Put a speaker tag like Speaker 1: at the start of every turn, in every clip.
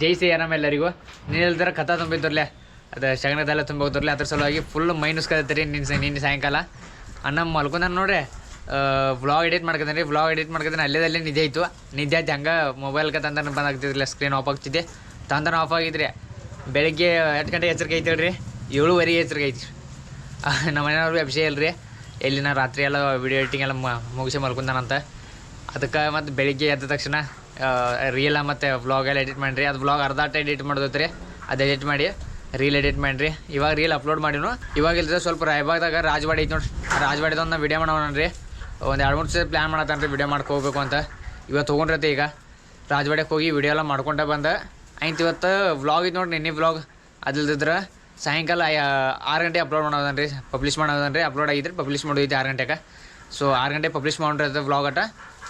Speaker 1: ಜೈ ಶ್ರೀರಾಮ್ ಎಲ್ಲರಿಗೂ. ನೀನೆಲ್ದರ ಕಥಾ ತುಂಬಿದ್ರಲೆ ಅದು ಶಗನದೆಲ್ಲ ತುಂಬ ಅದ್ರ ಸಲುವಾಗಿ ಫುಲ್ ಮೈನಸ್ ಕದತ್ತೀರಿ ನಿನ್ನ ನಿನ್ನೆ ಸಾಯಂಕಾಲ. ಅಣ್ಣ ಮಲ್ಕೊಂಡ್ ನೋಡ್ರಿ ವ್ಲಾಗ್ ಎಡಿಟ್ ಮಾಡ್ಕೊತೀನಿ ವ್ಲಾಗ್ ಎಡಿಟ್ ಮಾಡ್ಕೊತೀನಿ ಅಲ್ಲೇದಲ್ಲೇ ನಿದ್ದೆ ಆಯ್ತು. ನಿದ್ದೆ ಆಯ್ತು, ಹಂಗೆ ಮೊಬೈಲ್ಗೆ ತಂದನ ಆಗ್ತಿದ್ರಲ್ಲ ಸ್ಕ್ರೀನ್ ಆಫ್ ಆಗ್ತಿದ್ದೆ. ತಂದನ ಆಫ್ ಆಗಿದ್ರಿ ಬೆಳಿಗ್ಗೆ ಎಂಟು ಗಂಟೆ ಎಚ್ಚರಿಕೆ ಐತೆ ಹೇಳ್ರಿ, ಏಳುವರೆಗೆ ಎಚ್ಚರಿಕೆ ಐತಿ. ನಮ್ಮ ಮನೆಯವ್ರು ಅಭಿಷೇಕ ಇಲ್ರಿ. ಎಲ್ಲಿನ ರಾತ್ರಿ ಎಲ್ಲ ವಿಡಿಯೋ ಎಡಿಟಿಂಗ್ ಎಲ್ಲ ಮುಗಿಸಿ ಮಲ್ಕೊಂಡಾನಂತ. ಅದಕ್ಕೆ ಮತ್ತು ಬೆಳಿಗ್ಗೆ ಎದ್ದ ತಕ್ಷಣ ರೀಲ ಮತ್ತು ವ್ಲಾಗ್ ಎಲ್ಲ ಎಡಿಟ್ ಮಾಡಿರಿ. ಅದು ವ್ಲಾಗ್ ಅರ್ಧ ಎಡಿಟ್ ಮಾಡೋದೈತೆ ರೀ ಅದು ಎಡಿಟ್ ಮಾಡಿ ರೀಲ್ ಎಡಿಟ್ ಮಾಡಿರಿ. ಇವಾಗ ರೀಲ್ ಅಪ್ಲೋಡ್ ಮಾಡಿನೂ ಇವಾಗ ಇಲ್ದ್ರೆ ಸ್ವಲ್ಪ ರಾಯಬಾಗ್ದಾಗ ರಾಜವಾಡಿ ಐತೆ ನೋಡಿ ರಾಜವಾಡಿದ ಒಂದು ವಿಡಿಯೋ ಮಾಡೋಣ ರೀ ಒಂದು ಎರಡು ಮೂರು ಸಲ ಪ್ಲ್ಯಾನ್ ಮಾಡತ್ತಾನ ರೀ ವಿಡಿಯೋ ಮಾಡ್ಕೋಬೇಕು ಅಂತ. ಇವತ್ತು ತೊಗೊಂಡ್ರೈತೆ ಈಗ. ರಾಜವಾಡಿಗೆ ಹೋಗಿ ವಿಡಿಯೋ ಎಲ್ಲ ಮಾಡ್ಕೊಂಡೆ ಬಂದ. ಆಯ್ತು ಇವತ್ತು ವ್ಲಾಗ್ ಇದು ನೋಡಿ ನಿನ್ನೆ ವ್ಲಾಗ್ ಅದಿಲ್ದಿದ್ರೆ ಸಾಯಂಕಾಲ ಆರು ಗಂಟೆ ಅಪ್ಲೋಡ್ ಮಾಡೋದನ್ ರೀ ಪಬ್ಲಿಷ್ ಮಾಡೋದನ್ ರೀ ಅಪ್ಲೋಡ್ ಆಗಿದ್ರೆ ಪಬ್ಲಿಷ್ ಮಾಡೋದೈತೆ ಆರು ಗಂಟೆಗೆ. ಸೊ ಆರು ಗಂಟೆ ಪಬ್ಲಿಷ್ ಮಾಡಿರ್ತದೆ ವ್ಲಾಗ್ ಅಟ.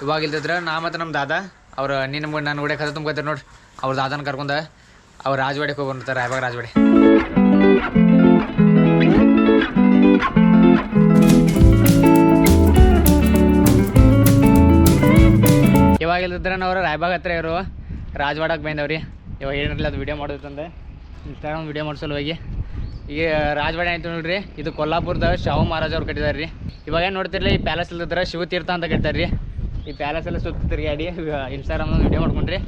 Speaker 1: ಇವಾಗ ಇಲ್ದಿದ್ರೆ ನಾ ಮತ್ತು ನಮ್ಮ ದಾದಾ ಅವ್ರು ನಿನ್ನ ನಾನು ಓಡಕ್ಕೆ ಕಥೆ ತುಂಬ್ಕೊತಾರೆ ನೋಡ್ರಿ. ಅವ್ರ ದಾದನ ಕರ್ಕೊಂಡ ಅವ್ರು ರಾಜವಾಡಿಗೆ ಹೋಗಿ ಬಂದಿರ್ತಾರೆ ರಾಯಬಾಗ್ ರಾಜವಾಡಿ. ಇವಾಗ ಇಲ್ದಿದ್ರೆ ನಾವು ರಾಯಬಾಗ್ ಹತ್ರ ಇವರು ರಾಜವಾಡಕ್ಕೆ ಬಂದವ್ರಿ. ಇವಾಗ ಏನಿರಲಿಲ್ಲ ಅದು ವಿಡಿಯೋ ಮಾಡೋದಂದೆ ಇನ್ಸ್ಟಾಗ್ರಾಮ್ ವಿಡಿಯೋ ಮಾಡಿಸಲು ಹೋಗಿ ಈಗ ರಾಜವಾಡಿ ಆಯ್ತು ನೋಡ್ರಿ, ಇದು ಕೊಲ್ಲಾಪುರದ ಶಾಹು ಮಹಾರಾಜ್ ಅವ್ರು ಕಟ್ಟಿದಾರೆ ರೀ ಇವಾಗ ಏನು ನೋಡ್ತಿರ್ಲಿ, ಈ ಪ್ಯಾಲೇಸ್ ಇಲ್ದಿದ್ರೆ ಶಿವತೀರ್ಥ ಅಂತ ಕಟ್ತಾರೆ ರೀ ಈ ಪ್ಯಾಲೇಸ್ ಎಲ್ಲ ಸುತ್ತ ತಿರುಗಾಡಿ ಇನ್ಸ್ಟಾಗ್ರಾಮ್ ವಿಡಿಯೋ ಮಾಡ್ಕೊಂಡ್ರಿ.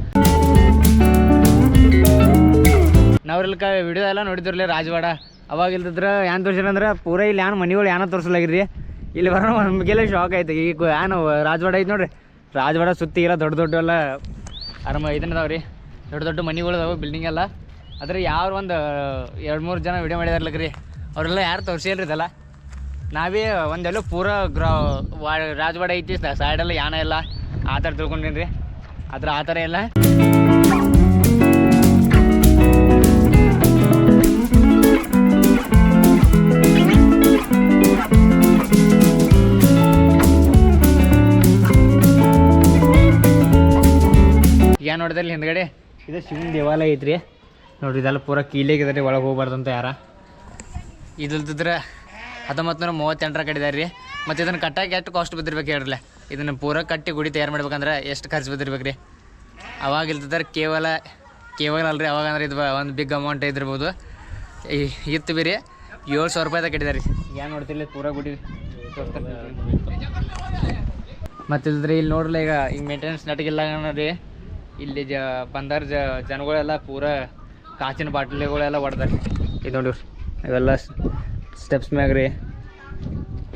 Speaker 1: ನಾವ್ರಲ್ಕ ವಿಡಿಯೋ ಎಲ್ಲ ನೋಡಿದ್ರಲ್ಲ ರಾಜವಾಡ. ಅವಾಗ ಇಲ್ದಿದ್ರೆ ಏನು ತೋರಿಸಿರಂದ್ರೆ ಪೂರ ಇಲ್ಲಿ ಏನು ಮನೆಗಳು ಏನೋ ತೋರಿಸಲಾಗಿರಿ ಇಲ್ಲಿ ಬರೋ ನಮಗೆಲ್ಲ ಶಾಕ್ ಆಯ್ತು. ಈಗ ಏನು ರಾಜವಾಡ ಐತೆ ನೋಡ್ರಿ. ರಾಜವಾಡ ಸುತ್ತಿ ಎಲ್ಲ ದೊಡ್ಡ ದೊಡ್ಡ ಎಲ್ಲ ಅರಮ ಇದನ್ನ ಅದಾವ ರೀ ದೊಡ್ಡ ದೊಡ್ಡ ಮನೆಗಳು ಅದಾವೆ ಬಿಲ್ಡಿಂಗ್ ಎಲ್ಲ. ಆದ್ರೆ ಯಾರು ಒಂದು, ಎರಡು ಮೂರು ಜನ ವಿಡಿಯೋ ಮಾಡಿದಾರ್ಲಕ್ರಿ ಅವರೆಲ್ಲ ಯಾರು ತೋರಿಸಿಲ್ರಿ ಇದೆಲ್ಲ? ನಾವೇ ಒಂದೆಲ್ಲೋ ಪೂರ ಗ್ರಾ ವಾ ರಾಜವಾಡ ಐತಿ ಸೈಡೆಲ್ಲ ಯಾನ ಎಲ್ಲ ಆ ಥರ ತಿಳ್ಕೊಂಡೀನಿ ರೀ ಆದ್ರೆ ಆ ಥರ ಎಲ್ಲ ಏನು ನೋಡಿದ್ರಲ್ಲಿ ಹಿಂದ್ಗಡೆ? ಇದು ಶಿವನ ದೇವಾಲಯ ಐತ್ರಿ. ನೋಡ್ರಿ ಇದೆಲ್ಲ ಪೂರ ಕೀಲಿಗಿದೆ ಒಳಗೆ ಹೋಗ್ಬಾರ್ದಂತ ಯಾರ. ಇದಿಲ್ದಿದ್ರೆ ಹತ್ತೊಂಬತ್ತು ನೂರ ಮೂವತ್ತೆಂಟರ ಕಟ್ಟಿದಾರೆ ರೀ ಮತ್ತು ಇದನ್ನು ಕಟ್ಟಕ್ಕೆ ಎಷ್ಟು ಕಾಸ್ಟ್ ಬಿದ್ದಿರ್ಬೇಕು ಹೇಳ್ರಲ್ಲ. ಇದನ್ನು ಪೂರ ಕಟ್ಟಿ ಗುಡಿ ತಯಾರು ಮಾಡ್ಬೇಕಂದ್ರೆ ಎಷ್ಟು ಖರ್ಚು ಬಿದ್ದಿರ್ಬೇಕು ರೀ ಅವಾಗ ಇಲ್ತಿದ್ದಾರೆ ಕೇವಲ ಕೇವಲ ಅಲ್ರಿ, ಅವಾಗ ಅಂದ್ರೆ ಇದು ಒಂದು ಬಿಗ್ ಅಮೌಂಟ್ ಇದ್ದಿರ್ಬೋದು. ಈ- ಇತ್ತು ಬೀರಿ ಏಳು ಸಾವಿರ ರೂಪಾಯಿದಾಗ ಕಟ್ಟಿದಾರೆ ರೀ ಏನು ನೋಡ್ತಿಲ್ಲ ಪೂರ ಗುಡಿ ಮತ್ತಿಲ್ದ್ರಿ ಇಲ್ಲಿ ನೋಡ್ರಲ್ಲ ಈಗ ಈಗ ಮೇಂಟೆನೆನ್ಸ್ ನಟಗಿಲ್ಲ ರೀ ಇಲ್ಲಿ ಜ, ಬಂದಾರ ಜ, ಜನಗಳೆಲ್ಲ ಪೂರ ಕಾಚಿನ ಬಾಟ್ಲಿಗಳೆಲ್ಲ ಹೊಡೆದಾರೆ ಇದು ನೋಡಿ ಇವೆಲ್ಲ ಸ್ಟೆಪ್ಸ್ ಮ್ಯಾಗ ರೀ.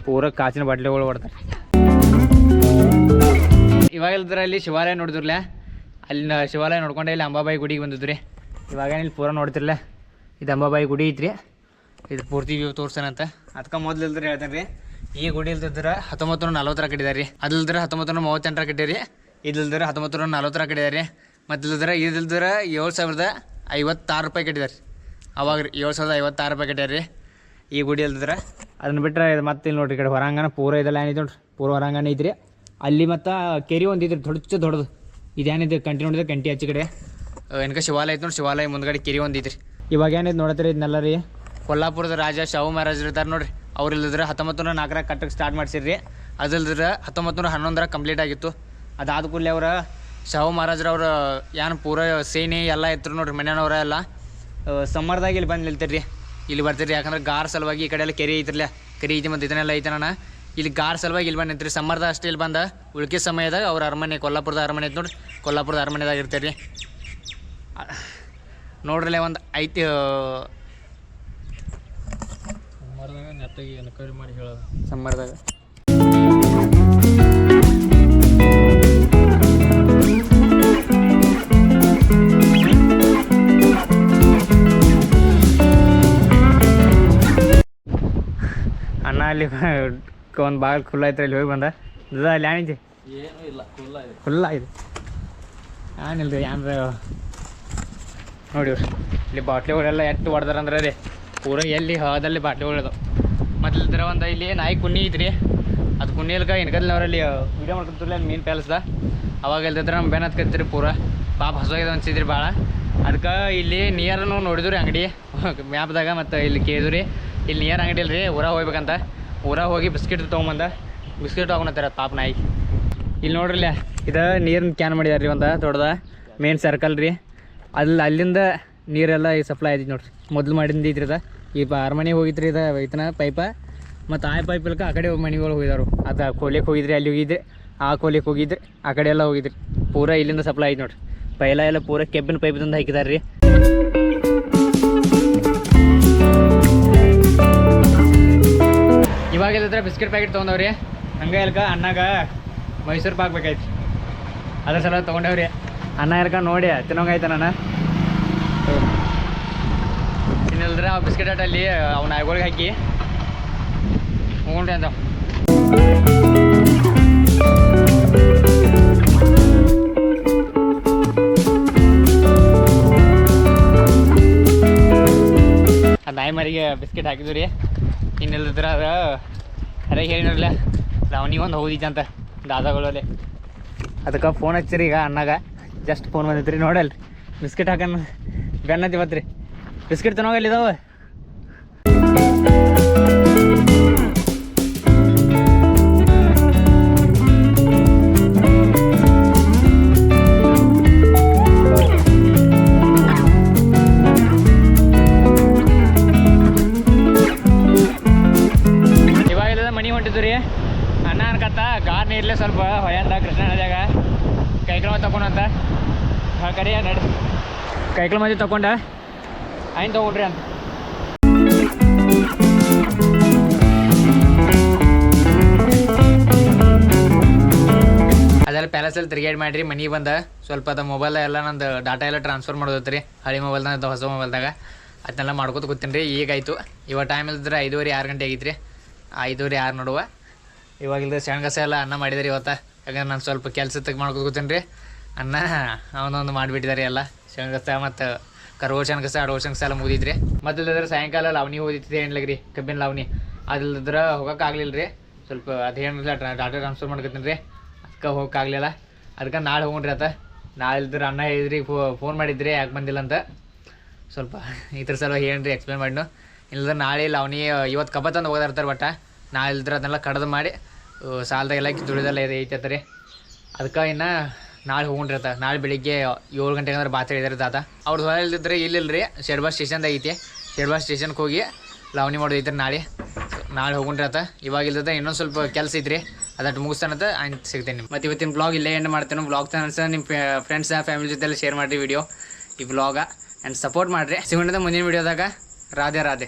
Speaker 1: ಪೂರ ಕಾಚಿನ ಬಾಟ್ಲಿಗಳು ಹೊಡ್ತಾರೆ. ಇವಾಗ ಇಲ್ದ್ರ ಅಲ್ಲಿ ಶಿವಾಲಯ ನೋಡಿದ್ರಲ್ಲ? ಅಲ್ಲಿ ಶಿವಾಲಯ ನೋಡ್ಕೊಂಡೆ ಇಲ್ಲಿ ಅಂಬಾಬಾಯಿ ಗುಡಿಗೆ ಬಂದಿದ್ರಿ ಇವಾಗ ಇಲ್ಲಿ ಪೂರ ನೋಡ್ತಿರಲ್ಲ ಇದು ಅಂಬಾಬಾಯಿ ಗುಡಿ ಐತ್ರಿ. ಇದು ಪೂರ್ತಿ ವ್ಯೂ ತೋರ್ಸನಂತ ಅದಕ್ಕೆ ಮೊದ್ಲು ಇಲ್ದ್ರೆ ಹೇಳ್ತೇನೆ ರೀ. ಈ ಗುಡಿ ಇಲ್ದಿದ್ರೆ ಹತ್ತೊಂಬತ್ತು ನೂರ ನಲ್ವತ್ತರ ಕಟ್ಟಿದಾರೆ ಅದಿಲ್ದ್ರೆ ಹತ್ತೊಂಬತ್ತು ನೂರ ಮೂವತ್ತೆಂಟರ ಕಟ್ಟಿರಿ ಇದಿಲ್ದ್ರೆ ಹತ್ತೊಂಬತ್ತು ನೂರ ನಲ್ವತ್ತರ ಕಟ್ಟಿದಾರೆ ಮತ್ತು ಇಲ್ದ್ರೆ ಇದಿಲ್ದ್ರೆ ಏಳು ಸಾವಿರದ ಐವತ್ತಾರು ರೂಪಾಯಿ ಕಟ್ಟಿದಾರೆ ಅವಾಗ ರೀ ಏಳು ಸಾವಿರದ ಐವತ್ತಾರು ರೂಪಾಯಿ ಕಟ್ಟ್ಯಾರ ರೀ. ಈ ಗುಡಿ ಇಲ್ದಿದ್ರೆ ಅದನ್ನ ಬಿಟ್ಟರೆ ಇದು ಮತ್ತೆ ಇಲ್ಲಿ ನೋಡ್ರಿ ಕಡೆ ಹೊರಾಂಗಣ ಪೂರ ಇದೆಲ್ಲ ಏನಿದೆ ನೋಡ್ರಿ. ಪೂರ ಹೊರಾಂಗಣ ಇದ್ರಿ ಅಲ್ಲಿ ಮತ್ತು ಕೆರೆ ಒಂದು ಇದ್ರಿ ದೊಡ್ಡ ದೊಡ್ಡದು. ಇದೇನಿದೆ ಕಂಟಿ ನೋಡಿದ್ರೆ ಕಂಟಿ ಹಚ್ಚಿ ಕಡೆ. ಏನಕ ಶಿವಾಲಯ ಐತೆ ನೋಡಿ ಶಿವಾಲಯ ಮುಂದ್ಗಡೆ ಕೆರೆ ಒಂದು ಐತ್ರಿ. ಇವಾಗ ಏನಿದೆ ನೋಡತ್ತೀರಿ ಇದನ್ನೆಲ್ಲ ರೀ? ಕೊಲ್ಲಾಪುರದ ರಾಜ ಶಾಹು ಮಹಾರಾಜರು ಇರ್ತಾರೆ ನೋಡ್ರಿ. ಅವ್ರು ಇಲ್ಲದ್ರೆ ಹತ್ತೊಂಬತ್ತು ನೂರ ನಾಲ್ಕರಾಗ ಕಟ್ಟಕ್ಕೆ ಸ್ಟಾರ್ಟ್ ಮಾಡ್ಸಿರ್ರಿ. ಅದಲ್ದ್ರೆ ಹತ್ತೊಂಬತ್ತು ನೂರ ಹನ್ನೊಂದರ ಕಂಪ್ಲೀಟ್ ಆಗಿತ್ತು. ಅದಾದ ಕೂಡಲೇ ಅವರ ಶಾಹು ಮಹಾರಾಜರವ್ರ ಏನು ಪೂರ ಸೇನೆ ಎಲ್ಲ ಇತ್ತು ನೋಡ್ರಿ ಮನೆಯವ್ರ ಎಲ್ಲ ಸಮ್ಮರ್ದಾಗ ಇಲ್ಲಿ ಬಂದು ನಿಲ್ತೀರಿ ಇಲ್ಲಿ ಬರ್ತೀರಿ ಯಾಕಂದ್ರೆ ಗಾರ್ ಸಲುವಾಗಿ ಈ ಕಡೆ ಎಲ್ಲ ಕೆರೆ ಐತ್ರಲ್ಲ. ಕೆರೆ ಐತಿ ಮತ್ತು ಇದನ್ನೆಲ್ಲ ಐತನ ಇಲ್ಲಿ ಗಾರ್ ಸಲುವಾಗಿ ಇಲ್ಲಿ ಬಂದು ನಿಂತ್ರಿ. ಸಮ್ಮರ್ದ ಅಷ್ಟೇ ಇಲ್ಲಿ ಬಂದ ಉಳ್ಕೆ ಸಮಯದಾಗ ಅವ್ರ ಅರಮನೆ ಕೊಲ್ಲಾಪುರದ ಅರಮನೆ ಐತೆ ನೋಡ್ರಿ. ಕೊಲ್ಲಾಪುರದ ಅರಮನೆದಾಗ ಇರ್ತೀರಿ. ನೋಡ್ರಲ್ಲ ಒಂದು ಐತಿ ಸಮ್ಮರ್ದಾಗ. ಅಲ್ಲಿ ಒಂದು ಬಾಗಿಲು ಖುಲ್ಲ ಐತ್ರಿ ಅಲ್ಲಿ ಹೋಗಿ ಬಂದ. ದುದ ಅಲ್ಲಿ ಏನಿದೆ
Speaker 2: ಏನೂ ಇಲ್ಲ ಖುಲ್ಲ ಇದೆ.
Speaker 1: ಖುಲ್ಲ ಇದೆ. ಏನಿಲ್ಲ ರೀ ಏನ್ರ ನೋಡಿ ಇಲ್ಲಿ ಬಾಟ್ಲಿಗಳೆಲ್ಲ ಎಷ್ಟು ಹೊಡೆದಾರಂದ್ರೆ ರೀ ಪೂರ ಎಲ್ಲಿ ಹೋದಲ್ಲಿ ಬಾಟ್ಲಿಗಳು ಇದಾವೆ ಮತ್ತು ಇಲ್ದ್ರ ಒಂದು ಇಲ್ಲಿ ನಾಯಿ ಕುನ್ನಿ ಐತ್ರಿ. ಅದು ಕುನ್ನಿ ಇಲ್ಕ ಇನ್ಕಲ್ನವರಲ್ಲಿ ವೀಡಿಯೋ ಮಾಡ್ಕೊತಿರ್ಲಿ ಅಲ್ಲಿ ಮೀನು ಪ್ಯಾಲಸ್ದ ಅವಾಗ ಇಲ್ದಿದ್ರೆ ನಮ್ಮ ಬೆನ್ ಹತ್ಕತ್ತೀರಿ ಪೂರ. ಪಾಪ ಹಸುವಾಗಿದೆ ಅನ್ಸಿದ್ರಿ ಭಾಳ ಅದಕ್ಕೆ ಇಲ್ಲಿ ನಿಯರ್ ನಾವು ನೋಡಿದ್ರಿ ಅಂಗಡಿ. ಮ್ಯಾಪ್ದಾಗ ಮತ್ತು ಇಲ್ಲಿ ಕೇಳಿದ್ರಿ ಇಲ್ಲಿ ನಿಯರ್ ಅಂಗಡಿ ಇಲ್ರಿ ಊರಾಗ ಹೋಗ್ಬೇಕಂತ. ಊರಾಗ ಹೋಗಿ ಬಿಸ್ಕಿಟ್ ತೊಗೊಂಬಂದ. ಬಿಸ್ಕಿಟ್ ತೊಗೊಂಡತ್ತಾರ ಪಾಪ ನಾಯಿ. ಇಲ್ಲಿ ನೋಡ್ರಿಲ್ಲ ಇದು ನೀರಿನ ಕ್ಯಾನ್ ಮಾಡಿದಾರೆ ರೀ ಒಂದು ದೊಡ್ಡದ ಮೇನ್ ಸರ್ಕಲ್ ರೀ. ಅಲ್ಲಿ ಅಲ್ಲಿಂದ ನೀರೆಲ್ಲ ಈ ಸಪ್ಲೈ ಆಯ್ತು ನೋಡ್ರಿ. ಮೊದಲು ಮಾಡಿಂದ ಐತ್ರಿ ಇದು. ಈ ಅರಮನೆಗೆ ಹೋಗಿತ್ರಿ ಇದು ಐತನ ಪೈಪ ಮತ್ತು ಆ ಪೈಪ್ ಇಲ್ಕ ಆ ಕಡೆ ಮನೆಗಳು ಹೋಗಿದಾರು ಅದು ಕೋಲಿಗೆ ಹೋಗಿದ್ರಿ, ಅಲ್ಲಿ ಹೋಗಿದ್ರಿ, ಆ ಕೋಲಿಗೆ ಹೋಗಿದ್ರಿ, ಆ ಕಡೆ ಎಲ್ಲ ಹೋಗಿದ್ರಿ. ಪೂರಾ ಇಲ್ಲಿಂದ ಸಪ್ಲೈ ಆಯ್ತು ನೋಡ್ರಿ. ಪೈಲ ಎಲ್ಲ ಪೂರಾ ಕೆಬ್ಬಿನ ಪೈಪ್ ತಂದು ಹಾಕಿದಾರೆ ರೀ ಇವಾಗ ಇಲ್ಲದ್ರೆ ಬಿಸ್ಕೆಟ್ ಪ್ಯಾಕೆಟ್ ತೊಗೊಂಡವ್ರಿ. ಹಂಗೆ ಇಲ್ಕ ಅಣ್ಣಾಗ ಮೈಸೂರು ಪಾಕ್ ಬೇಕಾಯ್ತು. ಅದ್ರ ಸಲ ತೊಗೊಂಡವ್ರಿ. ಅನ್ನ ಇಲ್ಕ ನೋಡಿ ತಿನ್ನೋಂಗಾಯ್ತ ನಾನು? ಇನ್ನಿಲ್ದ್ರೆ ಆ ಬಿಸ್ಕೆಟ್ ಆಟಲ್ಲಿ ಅವ್ನ ನಾಯಿಗಳಿಗೆ ಹಾಕಿ. ಹೋಗ್ರಿ ಅಂತ ನಾಯಿ ಮರಿಗೆ ಬಿಸ್ಕೆಟ್ ಹಾಕಿದ್ವಿ ರೀ. ಇನ್ನಿಲ್ದಿದ್ರೆ ಅದು ಅದೇ ಹೇಳಿನಲ್ಲ ಅವನಿಗೆ ಒಂದು ಹೋಗಿದ್ದಂತ ದಾದಾಗಳಲ್ಲಿ. ಅದಕ್ಕೆ ಫೋನ್ ಹಚ್ಚಿರಿ ಈಗ ಅಣ್ಣಾಗ. ಜಸ್ಟ್ ಫೋನ್ ಬಂದಿತ್ತು ರೀ ನೋಡಲ್ರಿ ಬಿಸ್ಕೆಟ್ ಹಾಕೋಣ ಬೆನ್ನತ್ತಿ ಬತ್ರಿ ಬಿಸ್ಕೆಟ್ ತನೋಗಲ್ಲಿ ಇದಾವೆ ಇವಾಗ ಇಲ್ಲದ ಮನಿ ಹೊಂಟಿದ್ದು ರೀ ಅಣ್ಣ ಅನ್ಕತ್ತ ಗಾರ್ ನೀರ್ಲೆ ಸ್ವಲ್ಪ, ಹೊಯ್ಯಂತ ಕೃಷ್ಣ ನದಿಯಾಗ. ಮಂದಿ ತಗೊಂಡಂತ ಕರಿ ನಡಿ. ಕೈಕಳ ಮಂದಿ ತಗೊಂಡ ಆಯ್ತು ತಗೊಂಡ್ರಿ ಅಂತ. ಅದೆಲ್ಲ ಪ್ಯಾಲೇಸಲ್ಲಿ ತಿರುಗಾಡಿ ಮಾಡಿರಿ, ಮನೆಗೆ ಬಂದ. ಸ್ವಲ್ಪ ಅದ ಮೊಬೈಲ್ ಎಲ್ಲ ನಂದು ಡಾಟಾ ಎಲ್ಲ ಟ್ರಾನ್ಸ್ಫರ್ ಮಾಡೋದ್ರಿ ರೀ ಹಳೆ ಮೊಬೈಲ್ದಾಗ ಹೊಸ ಮೊಬೈಲ್ದಾಗ ಅದನ್ನೆಲ್ಲ ಮಾಡ್ಕೋತ ಕೂತೀನಿ ರೀ ಈಗಾಯ್ತು ಇವಾಗ ಟೈಮ್ ಇಲ್ದ್ರೆ ಐದುವರೆ ಆರು ಗಂಟೆ ಆಗಿತ್ತು ರೀ ಐದೂವರೆ ಆರು ನೋಡುವ. ಇವಾಗಿಲ್ದ ಸಣ್ಗಸ ಎಲ್ಲ ಅನ್ನ ಮಾಡಿದಾರೆ ಇವತ್ತು. ಯಾಕಂದ್ರೆ ನಾನು ಸ್ವಲ್ಪ ಕೆಲಸ ತೆಗೆ ಮಾಡ್ಕೊತೀನಿ ರೀ ಅನ್ನ ಅವನೊಂದು ಮಾಡಿಬಿಟ್ಟಿದ್ದಾರೆ ಎಲ್ಲ. ಶೇಂಗಸ ಮತ್ತು ಕರ್ವೋ ಶೇಂಗಸ ಅಡವೋ ಶೇಂಗಸ ಎಲ್ಲ ಮುಗಿದಿದ್ರಿ. ಮತ್ತು ಇಲ್ಲದ್ರೆ ಸಾಯಂಕಾಲ ಲಾವಣಿ ಹೋಗಿತ್ತು ರೀ ಕಬ್ಬಿನ ಲವಣಿ. ಅದಿಲ್ಲದ್ರೆ ಹೋಗೋಕ್ಕಾಗಲಿಲ್ಲ ರೀ ಸ್ವಲ್ಪ ಅದೇನಿಲ್ಲ ಡಾಟಾ ಟ್ರಾನ್ಸ್ಫರ್ ಮಾಡ್ಕೊತೀನಿ ರೀ ಅದಕ್ಕೆ ಹೋಗೋಕ್ಕಾಗಲಿಲ್ಲ. ಅದಕ್ಕೆ ನಾಳೆ ಹೋಗ್ರಿ ಆತ. ನಾಳೆ ಇಲ್ದ್ರೆ ಅಣ್ಣ ಹೇಳಿದ್ರಿ ಫೋನ್ ಮಾಡಿದ್ರಿ, ಯಾಕೆ ಬಂದಿಲ್ಲ ಅಂತ. ಸ್ವಲ್ಪ ಈ ಥರ ಸಲ ಏನ್ರಿ ಎಕ್ಸ್ಪ್ಲೇನ್ ಮಾಡಿನು. ಇಲ್ಲದ್ರೆ ನಾಳೆ ಲಾವಣಿ ಇವತ್ತು ಕಬ್ಬ ತಂದು ಹೋಗೋದಿರ್ತಾರೆ ಬಟ್ಟ ನಾಳೆ ಇಲ್ದ್ರೆ ಅದನ್ನೆಲ್ಲ ಕಡ್ದು ಮಾಡಿ ಸಾಲದಾಗೆಲ್ಲ ದುಡಿದೆಲ್ಲ ಇದು ಐತೆ ರೀ ಅದಕ್ಕೆ ಇನ್ನು ನಾಳೆ ಹೋಗ್ರಿ ಆತ ನಾಳೆ ಬೆಳಿಗ್ಗೆ ಏಳು ಗಂಟೆಗೆ ಅಂದ್ರೆ ಬಾತ್ ಇದ್ರೆ ತಾತ. ಅವ್ರದ್ದು ಹೊಲ ಇಲ್ದಿದ್ರೆ ಇಲ್ಲಿಲ್ಲ ರೀ ಶೆಡ್ಬಾ ಸ್ಟೇಷನ್ದಾಗ ಐತಿ. ಶೆಡ್ಬಾ ಸ್ಟೇಷನ್ಗೆ ಹೋಗಿ ಲವಣಿ ಮಾಡೋದೈತ್ರಿ ನಾಳೆ. ನಾಳೆ ಹೋಗ್ರಿ ಆತ ಇವಾಗ ಇಲ್ದ ಇನ್ನೊಂದು ಸ್ವಲ್ಪ ಕೆಲಸ ಐತ್ರಿ. ಅದಟ್ಟು ಮುಗಿಸ್ತಾನಂತ ಆಯ್ತು ನಿಮ್ಮ ಮತ್ತು ಇವತ್ತಿನ ಬ್ಲಾಗ್ ಇಲ್ಲೇ ಎಂಡ್ ಮಾಡ್ತೇನೆ. ಬ್ಲಾಗ್ ತನಸ ನಿಮ್ಮ ಫ್ರೆಂಡ್ಸ್ ಫ್ಯಾಮಿಲಿ ಜೊತೆ ಶೇರ್ ಮಾಡಿರಿ ವಿಡಿಯೋ ಈ ಬ್ಲಾಗ ಆ್ಯಂಡ್ ಸಪೋರ್ಟ್ ಮಾಡಿರಿ. ಸಿಗೋಣ ಮುಂದಿನ ವಿಡಿಯೋದಾಗ ರಾಧೆ ರಾಧೆ.